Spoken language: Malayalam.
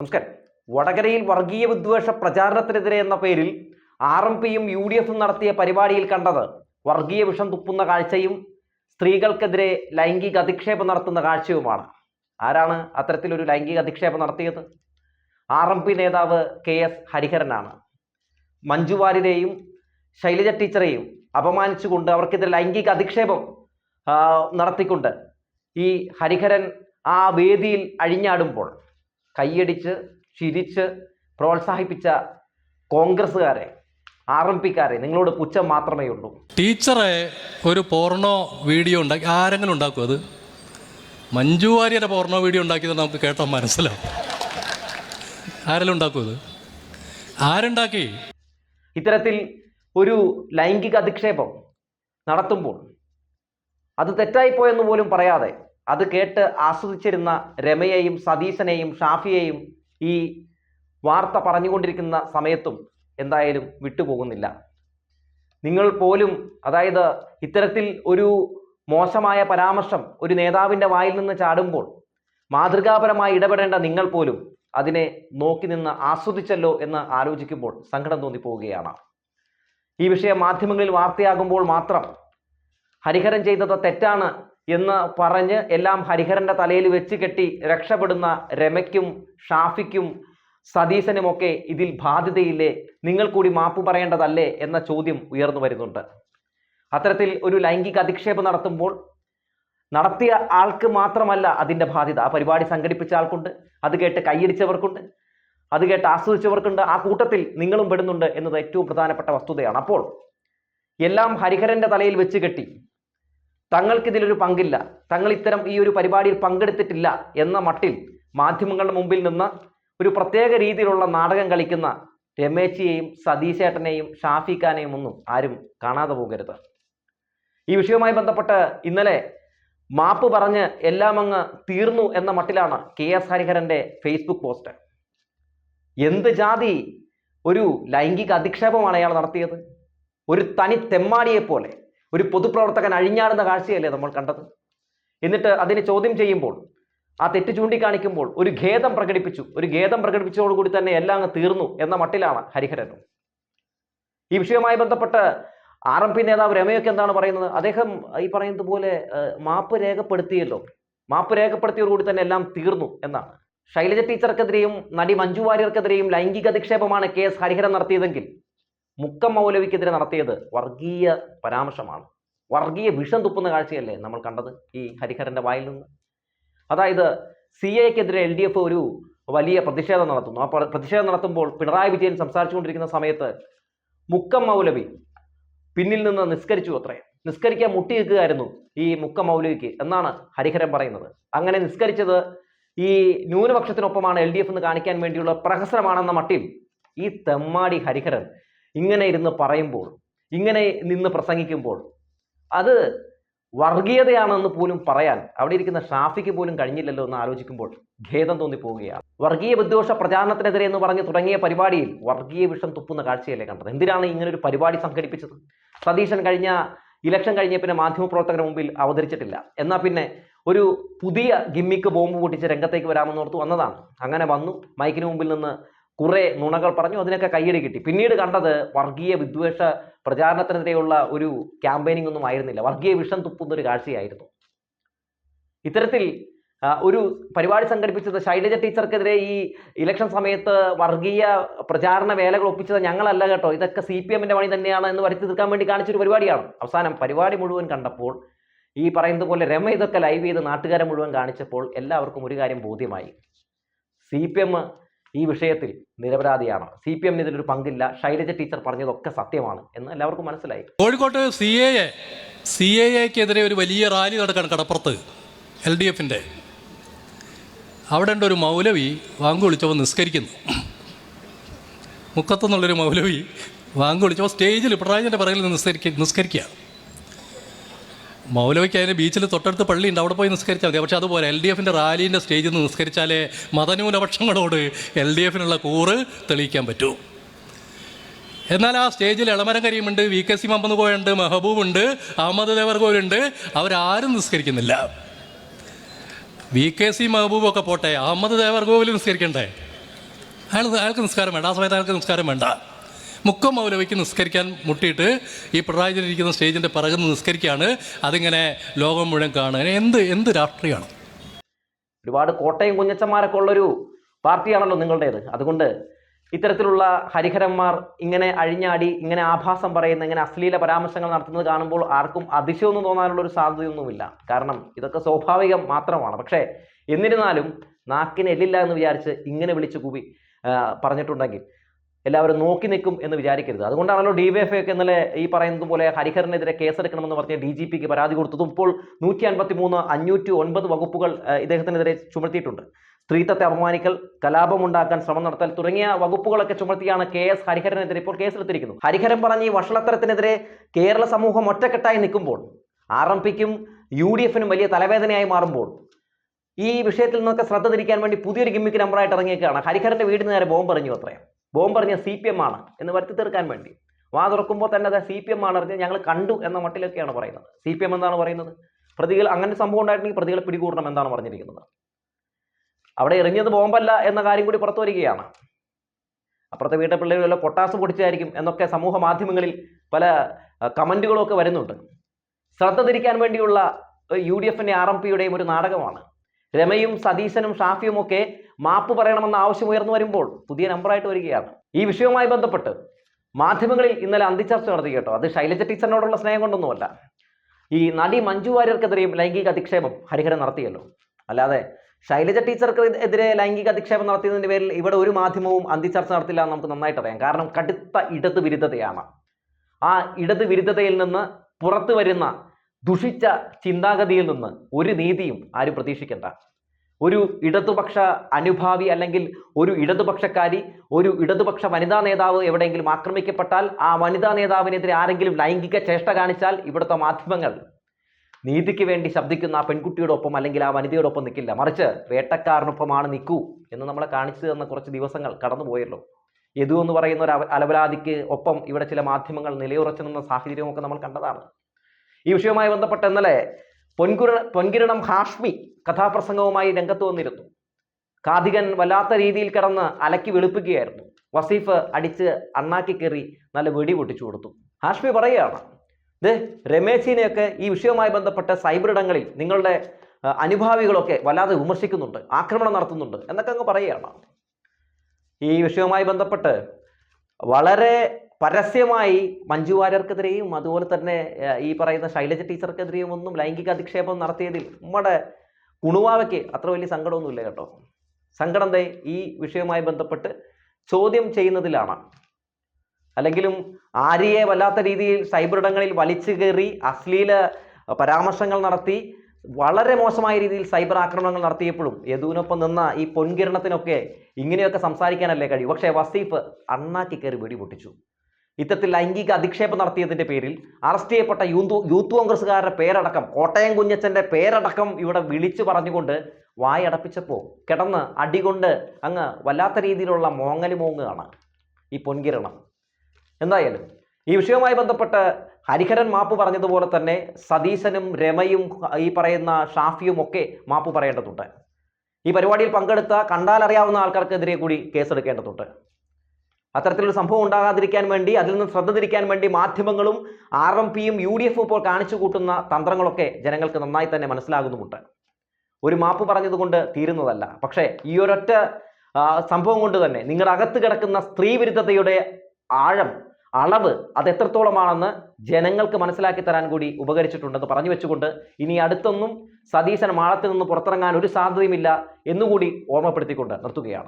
നമസ്കാരം. വടകരയിൽ വർഗീയ വിദ്വേഷ പ്രചാരണത്തിനെതിരെ എന്ന പേരിൽ ആർ എം പിയും യു ഡി എഫും നടത്തിയ പരിപാടിയിൽ കണ്ടത് വർഗീയ വിഷം തുപ്പുന്ന കാഴ്ചയും സ്ത്രീകൾക്കെതിരെ ലൈംഗിക അധിക്ഷേപം നടത്തുന്ന കാഴ്ചയുമാണ്. ആരാണ് അത്തരത്തിലൊരു ലൈംഗിക അധിക്ഷേപം നടത്തിയത്? ആർ എം പി നേതാവ് കെ എസ് ഹരിഹരനാണ്. മഞ്ജു വാര്യരെയും ശൈലജ ടീച്ചറെയും അപമാനിച്ചുകൊണ്ട് അവർക്കെതിരെ ലൈംഗിക അധിക്ഷേപം നടത്തിക്കൊണ്ട് ഈ ഹരിഹരൻ ആ വേദിയിൽ അഴിഞ്ഞാടുമ്പോൾ കൈയടിച്ച് ചിരിച്ച് പ്രോത്സാഹിപ്പിച്ച കോൺഗ്രസ്സുകാരെ ആർ എം പിക്കാരെ നിങ്ങളോട് പുച്ഛം മാത്രമേ ഉള്ളൂ. ടീച്ചറെ ഒരു പോർണോ വീഡിയോ ഉണ്ടാക്കി ആരെങ്കിലും ഉണ്ടാക്കും അത്? മഞ്ജു വാര്യരെ പോർണോ വീഡിയോ ഉണ്ടാക്കിയത് നമുക്ക് കേട്ടാൽ മനസ്സിലാവും. ആരെങ്കിലും ഉണ്ടാക്കും അത്? ആരുണ്ടാക്കി? ഇത്തരത്തിൽ ഒരു ലൈംഗിക അധിക്ഷേപം നടത്തുമ്പോൾ അത് തെറ്റായിപ്പോയെന്ന് പോലും പറയാതെ അത് കേട്ട് ആസ്വദിച്ചിരുന്ന രമയെയും സതീശനെയും ഷാഫിയെയും ഈ വാർത്ത പറഞ്ഞുകൊണ്ടിരിക്കുന്ന സമയത്തും എന്തായാലും വിട്ടുപോകുന്നില്ല. നിങ്ങൾ പോലും അതായത് ഇത്തരത്തിൽ ഒരു മോശമായ പരാമർശം ഒരു നേതാവിന്റെ വായിൽ നിന്ന് ചാടുമ്പോൾ മാതൃകാപരമായി ഇടപെടേണ്ട നിങ്ങൾ പോലും അതിനെ നോക്കി നിന്ന് ആസ്വദിച്ചല്ലോ എന്ന് ആലോചിക്കുമ്പോൾ സങ്കടം തോന്നിപ്പോവുകയാണ്. ഈ വിഷയം മാധ്യമങ്ങളിൽ വാർത്തയാകുമ്പോൾ മാത്രം ഹരിഹരൻ ചെയ്തത് തെറ്റാണ് എന്ന് പറഞ്ഞ് എല്ലാം ഹരിഹരന്റെ തലയിൽ വെച്ച് കെട്ടി രക്ഷപ്പെടുന്ന രമയ്ക്കും ഷാഫിക്കും സതീശനുമൊക്കെ ഇതിൽ ബാധ്യതയില്ലേ? നിങ്ങൾ കൂടി മാപ്പ് പറയേണ്ടതല്ലേ? എന്ന ചോദ്യം ഉയർന്നു വരുന്നുണ്ട്. അത്തരത്തിൽ ഒരു ലൈംഗിക അധിക്ഷേപം നടത്തുമ്പോൾ നടത്തിയ ആൾക്ക് മാത്രമല്ല അതിന്റെ ബാധ്യത. ആ പരിപാടി സംഘടിപ്പിച്ച ആൾക്കുണ്ട് അത് കേട്ട് കൈയടിച്ചവർക്കുണ്ട് അത് കേട്ട് ആസ്വദിച്ചവർക്കുണ്ട്. ആ കൂട്ടത്തിൽ നിങ്ങളും പെടുന്നുണ്ട് എന്നത് ഏറ്റവും പ്രധാനപ്പെട്ട വസ്തുതയാണ്. അപ്പോൾ എല്ലാം ഹരിഹരന്റെ തലയിൽ വെച്ച് കെട്ടി തങ്ങൾക്കിതിലൊരു പങ്കില്ല. തങ്ങൾ ഇത്തരം ഈ ഒരു പരിപാടിയിൽ പങ്കെടുത്തിട്ടില്ല എന്ന മട്ടിൽ മാധ്യമങ്ങളുടെ മുമ്പിൽ നിന്ന് ഒരു പ്രത്യേക രീതിയിലുള്ള നാടകം കളിക്കുന്ന രമേശിയെയും സതീശേട്ടനെയും ഷാഫിഖാനെയും ഒന്നും ആരും കാണാതെ പോകരുത്. ഈ വിഷയവുമായി ബന്ധപ്പെട്ട് ഇന്നലെ മാപ്പ് പറഞ്ഞ് എല്ലാം അങ്ങ് തീർന്നു എന്ന മട്ടിലാണ് കെ എസ് ഹരിഹരന്റെ ഫേസ്ബുക്ക് പോസ്റ്റ്. എന്ത് ജാതി ഒരു ലൈംഗിക അധിക്ഷേപമാണ് അയാൾ നടത്തിയത്? ഒരു തനി തെമ്മാടിയെ പോലെ ഒരു പൊതുപ്രവർത്തകൻ അഴിഞ്ഞാടുന്ന കാഴ്ചയല്ലേ നമ്മൾ കണ്ടത്? എന്നിട്ട് അതിനെ ചോദ്യം ചെയ്യുമ്പോൾ ആ തെറ്റ് ചൂണ്ടിക്കാണിക്കുമ്പോൾ ഒരു ഖേദം പ്രകടിപ്പിച്ചു. ഒരു ഖേദം പ്രകടിപ്പിച്ചതോടുകൂടി തന്നെ എല്ലാം അങ്ങ് തീർന്നു എന്ന മട്ടിലാണ് ഹരിഹരനും ഈ വിഷയവുമായി ബന്ധപ്പെട്ട് ആർ എം പി നേതാവ് രമയൊക്കെ എന്താണ് പറയുന്നത്? അദ്ദേഹം ഈ പറയുന്നത് പോലെ മാപ്പ് രേഖപ്പെടുത്തിയല്ലോ. മാപ്പ് രേഖപ്പെടുത്തിയതോടുകൂടി തന്നെ എല്ലാം തീർന്നു എന്നാണ്. ശൈലജ ടീച്ചർക്കെതിരെയും നടി മഞ്ജു വാര്യർക്കെതിരെയും ലൈംഗിക അധിക്ഷേപമാണ് കെ എസ് ഹരിഹരൻ നടത്തിയതെങ്കിൽ മുക്കം മൗലവിക്കെതിരെ നടത്തിയത് വർഗീയ പരാമർശമാണ്. വർഗീയ വിഷം തുപ്പുന്ന കാഴ്ചയല്ലേ നമ്മൾ കണ്ടത് ഈ ഹരിഹരന്റെ വായിൽ നിന്ന്? അതായത് സി എക്കെതിരെ എൽ ഡി എഫ് ഒരു വലിയ പ്രതിഷേധം നടത്തുന്നു. ആ പ്രതിഷേധം നടത്തുമ്പോൾ പിണറായി വിജയൻ സംസാരിച്ചുകൊണ്ടിരിക്കുന്ന സമയത്ത് മുക്കം മൗലവി പിന്നിൽ നിന്ന് നിസ്കരിച്ചു അത്രേ. നിസ്കരിക്കാൻ മുട്ടി നിൽക്കുകയായിരുന്നു ഈ മുക്കം മൗലവിക്ക് എന്നാണ് ഹരിഹരൻ പറയുന്നത്. അങ്ങനെ നിസ്കരിച്ചത് ഈ ന്യൂനപക്ഷത്തിനൊപ്പമാണ് എൽ ഡി എഫ് എന്ന് കാണിക്കാൻ വേണ്ടിയുള്ള പ്രഹസനമാണെന്ന മട്ടിൽ ഈ തെമ്മാടി ഹരിഹരൻ ഇങ്ങനെ ഇരുന്ന് പറയുമ്പോൾ ഇങ്ങനെ നിന്ന് പ്രസംഗിക്കുമ്പോൾ അത് വർഗീയതയാണെന്ന് പോലും പറയാൻ അവിടെ ഇരിക്കുന്ന ഷാഫിക്ക് പോലും കഴിഞ്ഞില്ലല്ലോ എന്ന് ആലോചിക്കുമ്പോൾ ഖേദം തോന്നിപ്പോവുകയാണ്. വർഗീയ വിദ്വേഷ പ്രചാരണത്തിനെതിരെ എന്ന് പറഞ്ഞ് തുടങ്ങിയ പരിപാടിയിൽ വർഗീയ വിഷം തുപ്പുന്ന കാഴ്ചയല്ലേ കണ്ടത്? എന്തിനാണ് ഇങ്ങനെ ഒരു പരിപാടി സംഘടിപ്പിച്ചത്? സതീശൻ കഴിഞ്ഞ ഇലക്ഷൻ കഴിഞ്ഞ പിന്നെ മാധ്യമപ്രവർത്തകരുടെ മുമ്പിൽ അവതരിച്ചിട്ടില്ല. എന്നാൽ പിന്നെ ഒരു പുതിയ ഗിമ്മിക്ക് ബോംബ് പൊട്ടിച്ച് രംഗത്തേക്ക് വരാമെന്നോർത്ത് വന്നതാണ്. അങ്ങനെ വന്നു. മൈക്കിന് മുമ്പിൽ നിന്ന് കുറെ നുണകൾ പറഞ്ഞു അതിനൊക്കെ കയ്യടി കിട്ടി. പിന്നീട് കണ്ടത് വർഗീയ വിദ്വേഷ പ്രചാരണത്തിനെതിരെയുള്ള ഒരു ക്യാമ്പയിനിങ് ഒന്നും ആയിരുന്നില്ല. വർഗീയ വിഷം തുപ്പുന്ന ഒരു കാഴ്ചയായിരുന്നു. ഇത്തരത്തിൽ ഒരു പരിപാടി സംഘടിപ്പിച്ചത് ശൈലജ ടീച്ചർക്കെതിരെ ഈ ഇലക്ഷൻ സമയത്ത് വർഗീയ പ്രചാരണ വേലകൾ ഒപ്പിച്ചത് ഞങ്ങളല്ല കേട്ടോ. ഇതൊക്കെ സി പി എമ്മിന്റെ പണി തന്നെയാണ് എന്ന് വരുത്തി തീർക്കാൻ വേണ്ടി കാണിച്ചൊരു പരിപാടിയാണ്. അവസാനം പരിപാടി മുഴുവൻ കണ്ടപ്പോൾ ഈ പറയുന്നത് പോലെ രമ ഇതൊക്കെ ലൈവ് ചെയ്ത് നാട്ടുകാരെ മുഴുവൻ കാണിച്ചപ്പോൾ എല്ലാവർക്കും ഒരു കാര്യം ബോധ്യമായി. സി പി എം ഈ വിഷയത്തിൽ നിരപരാധിയാണ്. സി പി എമ്മിന് ഇതിലൊരു പങ്കില്ല. ശൈലജ ടീച്ചർ പറഞ്ഞതൊക്കെ സത്യമാണ് എന്ന് എല്ലാവർക്കും മനസ്സിലായി. കോഴിക്കോട്ട് C A A C A എക്കെതിരെ ഒരു വലിയ റാലി നടക്കുകയാണ് കടപ്പുറത്ത് എൽ ഡി എഫിന്റെ അവിടെ ഉണ്ട് ഒരു മൗലവി വാങ്ക് വിളിച്ചപ്പോൾ നിസ്കരിക്കുന്നു. മുക്കത്തുനിന്നുള്ളൊരു മൗലവി വാങ്ക് സ്റ്റേജിൽ പിണറായിന്റെ പറയിൽ നിസ്കരിക്കുക നിസ്കരിക്കുക മൗലവിക്ക് അതിന് ബീച്ചിൽ തൊട്ടടുത്ത് പള്ളിയുണ്ട് അവിടെ പോയി നിസ്കരിച്ചാൽ മതി. പക്ഷേ അതുപോലെ എൽ ഡി എഫിന്റെ റാലീന്റെ സ്റ്റേജിൽ നിന്ന് നിസ്കരിച്ചാലേ മതന്യൂനപക്ഷങ്ങളോട് എൽ ഡി എഫിനുള്ള കൂറ് തെളിയിക്കാൻ പറ്റൂ. എന്നാൽ ആ സ്റ്റേജിൽ ഇളമരം കരീമുണ്ട് വി കെ സി മമ്മന്ന് കോയുണ്ട് മെഹബൂബുണ്ട് അഹമ്മദ് ദേവർഗോലുണ്ട് അവരാരും നിസ്കരിക്കുന്നില്ല. വി കെ സി മെഹബൂബൊക്കെ പോട്ടെ അഹമ്മദ് ദേവർഗോവിൽ നിസ്കരിക്കണ്ടേ? അയാൾ അയാൾക്ക് നിസ്കാരം വേണ്ട. ആ സമയത്ത് അയാൾക്ക് നിസ്കാരം വേണ്ട. മുക്കം മൗലവിക്ക് നിസ്കരിക്കാൻ മുട്ടിയിട്ട് ഈ പിണറായി ഇരിക്കുന്ന സ്റ്റേജിന്റെ പിറകു നിന്ന് നിസ്കരിക്കുകയാണ്. അതിങ്ങനെ ലോകം മുഴുവൻ കാണുക. എന്ത് എന്ത് രാഷ്ട്രീയമാണ്? ഒരുപാട് കോട്ടയം കുഞ്ഞച്ചന്മാരൊക്കെ ഉള്ളൊരു പാർട്ടിയാണല്ലോ നിങ്ങളുടേത്. അതുകൊണ്ട് ഇത്തരത്തിലുള്ള ഹരിഹരന്മാർ ഇങ്ങനെ അഴിഞ്ഞാടി ഇങ്ങനെ ആഭാസം പറയുന്ന ഇങ്ങനെ അശ്ലീല പരാമർശങ്ങൾ നടത്തുന്നത് കാണുമ്പോൾ ആർക്കും അതിശയമൊന്നും തോന്നാനുള്ള ഒരു സാധ്യതയൊന്നുമില്ല. കാരണം ഇതൊക്കെ സ്വാഭാവികം മാത്രമാണ്. പക്ഷേ എന്നിരുന്നാലും നാക്കിന് എല്ലില്ല എന്ന് വിചാരിച്ച് ഇങ്ങനെ വിളിച്ചു കൂവി പറഞ്ഞിട്ടുണ്ടെങ്കിൽ എല്ലാവരും നോക്കി നിൽക്കും എന്ന് വിചാരിക്കരുത്. അതുകൊണ്ടാണല്ലോ ഡി വൈ എഫ് ഒക്കെ ഇന്നലെ ഈ പറയുന്നത് പോലെ ഹരിഹറിനെതിരെ കേസെടുക്കണമെന്ന് പറഞ്ഞ ഡി ജി പിക്ക് പരാതി കൊടുത്തതും ഇപ്പോൾ നൂറ്റി അൻപത്തി മൂന്ന് അഞ്ഞൂറ്റി ഒൻപത് വകുപ്പുകൾ ഇദ്ദേഹത്തിനെതിരെ ചുമത്തിയിട്ടുണ്ട്. സ്ത്രീത്വത്തെ അപമാനിക്കൽ കലാപമുണ്ടാക്കാൻ ശ്രമം നടത്തൽ തുടങ്ങിയ വകുപ്പുകളൊക്കെ ചുമത്തിയാണ് കെ എസ് ഹരിഹരനെതിരെ ഇപ്പോൾ കേസെടുത്തിരിക്കുന്നത്. ഹരിഹരൻ പറഞ്ഞ ഈ വഷളത്തരത്തിനെതിരെ കേരള സമൂഹം ഒറ്റക്കെട്ടായി നിൽക്കുമ്പോൾ ആർ എം പിക്കും യു ഡി എഫിനും വലിയ തലവേദനയായി മാറുമ്പോൾ ഈ വിഷയത്തിൽ നിന്നൊക്കെ ശ്രദ്ധ തിരിക്കാൻ വേണ്ടി പുതിയൊരു ഗിമ്മിക്ക് നമ്പറായിട്ട് ഇറങ്ങിയേക്കാണ്. ഹരിഹരന്റെ വീടിന് നേരെ ബോംബ് എറിഞ്ഞു അത്രയും ബോംബ് പറഞ്ഞ സി പി എം ആണ് എന്ന് വരുത്തി തീർക്കാൻ വേണ്ടി. വാ തുറക്കുമ്പോൾ തന്നെ അത് സി പി എം ആണ് അറിഞ്ഞ് ഞങ്ങൾ കണ്ടു എന്ന മട്ടിലൊക്കെയാണ് പറയുന്നത്. സി പി എം എന്നാണ് പറയുന്നത്? പ്രതികൾ അങ്ങനെ സംഭവം ഉണ്ടായിട്ടുണ്ടെങ്കിൽ പ്രതികളെ പിടികൂടണം എന്നാണ് പറഞ്ഞിരിക്കുന്നത്. അവിടെ എറിഞ്ഞത് ബോംബല്ല എന്ന കാര്യം കൂടി പുറത്തു വരികയാണ്. അപ്പുറത്തെ വീട്ടിലെ പിള്ളേർ വല്ല പൊട്ടാസ് പൊടിച്ചായിരിക്കും എന്നൊക്കെ സമൂഹ മാധ്യമങ്ങളിൽ പല കമന്റുകളൊക്കെ വരുന്നുണ്ട്. ശ്രദ്ധ തിരിക്കാൻ വേണ്ടിയുള്ള യു ഡി എഫിന്റെ ആർ എം പിയുടെയും ഒരു നാടകമാണ്. രമയും സതീശനും ഷാഫിയും ഒക്കെ മാപ്പ് പറയണമെന്ന ആവശ്യം ഉയർന്നു വരുമ്പോൾ പുതിയ നമ്പറായിട്ട് വരികയാണ്. ഈ വിഷയവുമായി ബന്ധപ്പെട്ട് മാധ്യമങ്ങളിൽ ഇന്നലെ അന്തിച്ചർച്ച നടത്തി കേട്ടോ. അത് ശൈലജ ടീച്ചറിനോടുള്ള സ്നേഹം കൊണ്ടൊന്നുമല്ല. ഈ നടി മഞ്ജു വാര്യർക്കെതിരെയും ലൈംഗിക അധിക്ഷേപം ഹരിഹരൻ നടത്തിയല്ലോ. അല്ലാതെ ശൈലജ ടീച്ചർക്ക് എതിരെ ലൈംഗിക അധിക്ഷേപം നടത്തിയതിന്റെ പേരിൽ ഇവിടെ ഒരു മാധ്യമവും അന്തിച്ചർച്ച നടത്തില്ല എന്ന് നമുക്ക് നന്നായിട്ട് അറിയാം. കാരണം കടുത്ത ഇടത് വിരുദ്ധതയാണ്. ആ ഇടത് വിരുദ്ധതയിൽ നിന്ന് പുറത്തു വരുന്ന ദുഷിച്ച ചിന്താഗതിയിൽ നിന്ന് ഒരു നീതിയും ആരും പ്രതീക്ഷിക്കേണ്ട. ഒരു ഇടതുപക്ഷ അനുഭാവി അല്ലെങ്കിൽ ഒരു ഇടതുപക്ഷക്കാരി ഒരു ഇടതുപക്ഷ വനിതാ നേതാവ് എവിടെയെങ്കിലും ആക്രമിക്കപ്പെട്ടാൽ ആ വനിതാ നേതാവിനെതിരെ ആരെങ്കിലും ലൈംഗിക ചേഷ്ട കാണിച്ചാൽ ഇവിടുത്തെ മാധ്യമങ്ങൾ നീതിക്ക് വേണ്ടി ശബ്ദിക്കുന്ന ആ പെൺകുട്ടിയോടൊപ്പം അല്ലെങ്കിൽ ആ വനിതയോടൊപ്പം നിൽക്കില്ല. മറിച്ച് വേട്ടക്കാരനൊപ്പമാണ് നിൽക്കൂ എന്ന് നമ്മളെ കാണിച്ചു തന്ന കുറച്ച് ദിവസങ്ങൾ കടന്നുപോയല്ലോ യദു എന്ന് പറയുന്ന ഒരു അലപരാധിക്ക് ഒപ്പം ഇവിടെ ചില മാധ്യമങ്ങൾ നിലയുറച്ചു നിന്ന സാഹചര്യമൊക്കെ നമ്മൾ കണ്ടതാണ്. ഈ വിഷയവുമായി ബന്ധപ്പെട്ട് ഇന്നലെ പൊൻകുര പൊൻകിരണം ഹാഷ്മി കഥാപ്രസംഗവുമായി രംഗത്ത് വന്നിരുന്നു. കാതികൻ വല്ലാത്ത രീതിയിൽ കിടന്ന് അലക്കി വെളുപ്പിക്കുകയായിരുന്നു. വസീഫ് അടിച്ച് അണ്ണാക്കി കയറി നല്ല വെടി പൊട്ടിച്ചു കൊടുത്തു. ഹാഷ്മി പറയുകയാണ് ഇത് രമേശിനെയൊക്കെ ഈ വിഷയവുമായി ബന്ധപ്പെട്ട് സൈബർ ഇടങ്ങളിൽ നിങ്ങളുടെ അനുഭാവികളൊക്കെ വല്ലാതെ വിമർശിക്കുന്നുണ്ട് ആക്രമണം നടത്തുന്നുണ്ട് എന്നൊക്കെ അങ്ങ് പറയുകയാണ്. ഈ വിഷയവുമായി ബന്ധപ്പെട്ട് വളരെ പരസ്യമായി മഞ്ജു വാര്യർക്കെതിരെയും അതുപോലെ തന്നെ ഈ പറയുന്ന ശൈലജ ടീച്ചർക്കെതിരെയും ഒന്നും ലൈംഗിക അധിക്ഷേപം നടത്തിയതിൽ നമ്മുടെ കുണുവാവയ്ക്ക് അത്ര വലിയ സങ്കടമൊന്നുമില്ല കേട്ടോ. സങ്കടം തേ ഈ വിഷയവുമായി ബന്ധപ്പെട്ട് ചോദ്യം ചെയ്യുന്നതിലാണ്. അല്ലെങ്കിലും ആര്യയെ വല്ലാത്ത രീതിയിൽ സൈബർ ഇടങ്ങളിൽ വലിച്ചു കയറി അശ്ലീല പരാമർശങ്ങൾ നടത്തി വളരെ മോശമായ രീതിയിൽ സൈബർ ആക്രമണങ്ങൾ നടത്തിയപ്പോഴും യദുവിനൊപ്പം നിന്ന ഈ പൊൻകിരണത്തിനൊക്കെ ഇങ്ങനെയൊക്കെ സംസാരിക്കാനല്ലേ കഴിയും. പക്ഷേ വസീഫ് അണ്ണാക്കി കയറി വെടി പൊട്ടിച്ചു ഇത്തരത്തിൽ ലൈംഗിക അധിക്ഷേപം നടത്തിയതിന്റെ പേരിൽ അറസ്റ്റ് ചെയ്യപ്പെട്ട യൂത്ത് യൂത്ത് കോൺഗ്രസ്സുകാരുടെ പേരടക്കം കോട്ടയം കുഞ്ഞച്ചന്റെ പേരടക്കം ഇവിടെ വിളിച്ചു പറഞ്ഞുകൊണ്ട് വായടപ്പിച്ചപ്പോൾ കിടന്ന് അടികൊണ്ട് അങ്ങ് വല്ലാത്ത രീതിയിലുള്ള മോങ്ങലി മോങ്ങുകയാണ് ഈ പൊൻകിരണം. എന്തായാലും ഈ വിഷയവുമായി ബന്ധപ്പെട്ട് ഹരിഹരൻ മാപ്പ് പറഞ്ഞതുപോലെ തന്നെ സതീശനും രമയും ഈ പറയുന്ന ഷാഫിയും ഒക്കെ മാപ്പ് പറയേണ്ടതുണ്ട്. ഈ പരിപാടിയിൽ പങ്കെടുത്ത കണ്ടാലറിയാവുന്ന ആൾക്കാർക്കെതിരെ കൂടി കേസെടുക്കേണ്ടതുണ്ട്. അത്തരത്തിലൊരു സംഭവം ഉണ്ടാകാതിരിക്കാൻ വേണ്ടി അതിൽ നിന്ന് ശ്രദ്ധ തിരിക്കാൻ വേണ്ടി മാധ്യമങ്ങളും ആർ എം പിയും യു ഡി എഫും ഇപ്പോൾ കാണിച്ചു കൂട്ടുന്ന തന്ത്രങ്ങളൊക്കെ ജനങ്ങൾക്ക് നന്നായി തന്നെ മനസ്സിലാകുന്നുമുണ്ട്. ഒരു മാപ്പ് പറഞ്ഞതുകൊണ്ട് തീരുന്നതല്ല. പക്ഷേ ഈ ഒരൊറ്റ സംഭവം കൊണ്ട് തന്നെ നിങ്ങളുടെ അകത്ത് കിടക്കുന്ന സ്ത്രീ വിരുദ്ധതയുടെ ആഴം അളവ് അത് എത്രത്തോളമാണെന്ന് ജനങ്ങൾക്ക് മനസ്സിലാക്കി തരാൻ കൂടി ഉപകരിച്ചിട്ടുണ്ടെന്ന് പറഞ്ഞു വെച്ചുകൊണ്ട് ഇനി അടുത്തൊന്നും സതീശൻ മാളത്തിൽ നിന്ന് പുറത്തിറങ്ങാൻ ഒരു സാധ്യതയുമില്ല എന്നുകൂടി ഓർമ്മപ്പെടുത്തിക്കൊണ്ട് നിർത്തുകയാണ്.